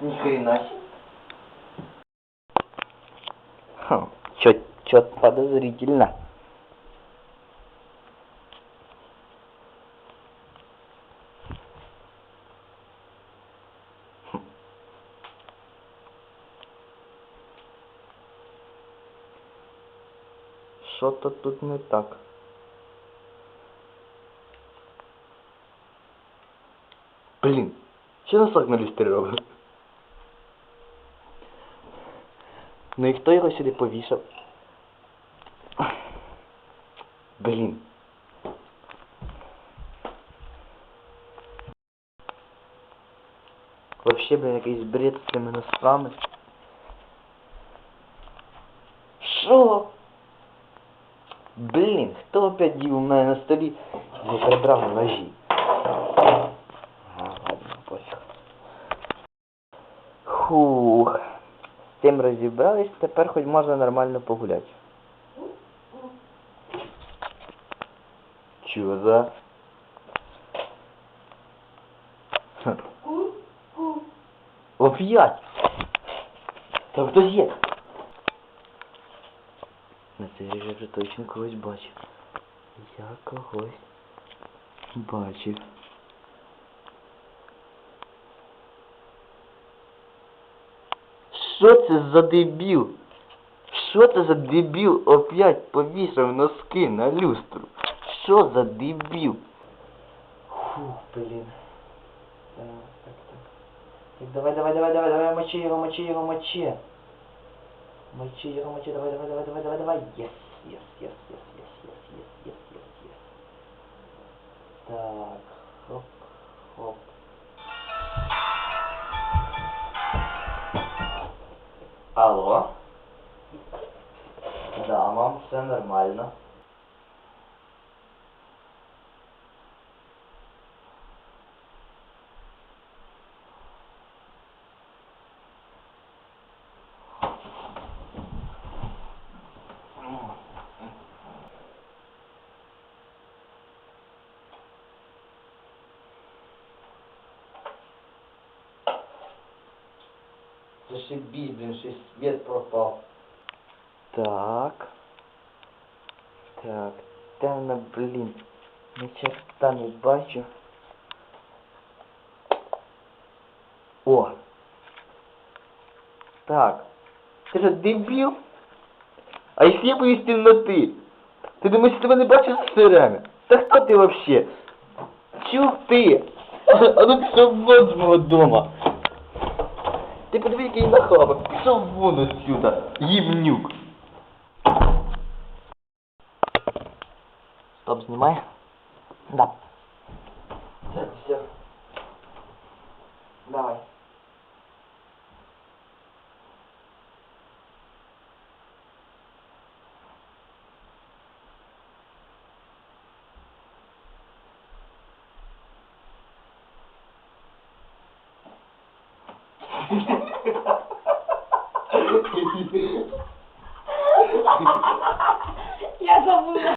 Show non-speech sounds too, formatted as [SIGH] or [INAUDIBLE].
Ни хрена. Хм, чё, чё подозрительно. Хм. Що-то тут не так. Блін, що носок на люстрі робить? Ну і хто його сюди повісив? Блін. Вообще, блін, якийсь бред з цими носками. Що? Блін, хто опять дів у мене на столі? Я прибрав ножі. Фух. З тим розібрались, тепер хоч можна нормально погуляти. Чого за? Оп'ять! Там хтось є. На цей вже точно когось бачив. Я когось бачив. Що це за дебіл? Що це за дебіл опять повісив носки на люстру? Що за дебіл? Фу, блін. Так, так, так. Так, давай, давай, давай, давай, давай, мочи його, мочи його, мочи. Мочи його, мочи, давай, давай, давай, давай, давай, давай. Єс, єс, єс, єс, єс, єс, єс, єс, єс, єс. Так, хоп, хоп. Алло? Да, мам, все нормально. Зашибись, блин, что свет пропал. Так. Так, темно, блин. Ни черта не бачу. О! Так. Ти що, дебіл? А якщо я боюсь темноти? Ти думаєш, я тебе не бачу все время? Та хто ти вообще? Чух ти? [LAUGHS] А ну пішов вон з мого дома. Ты подвиги на хаба. Пошел вон отсюда, ебнюк. Стоп, снимай. Да. Все, все. Давай. [LAUGHS] ya da bunu.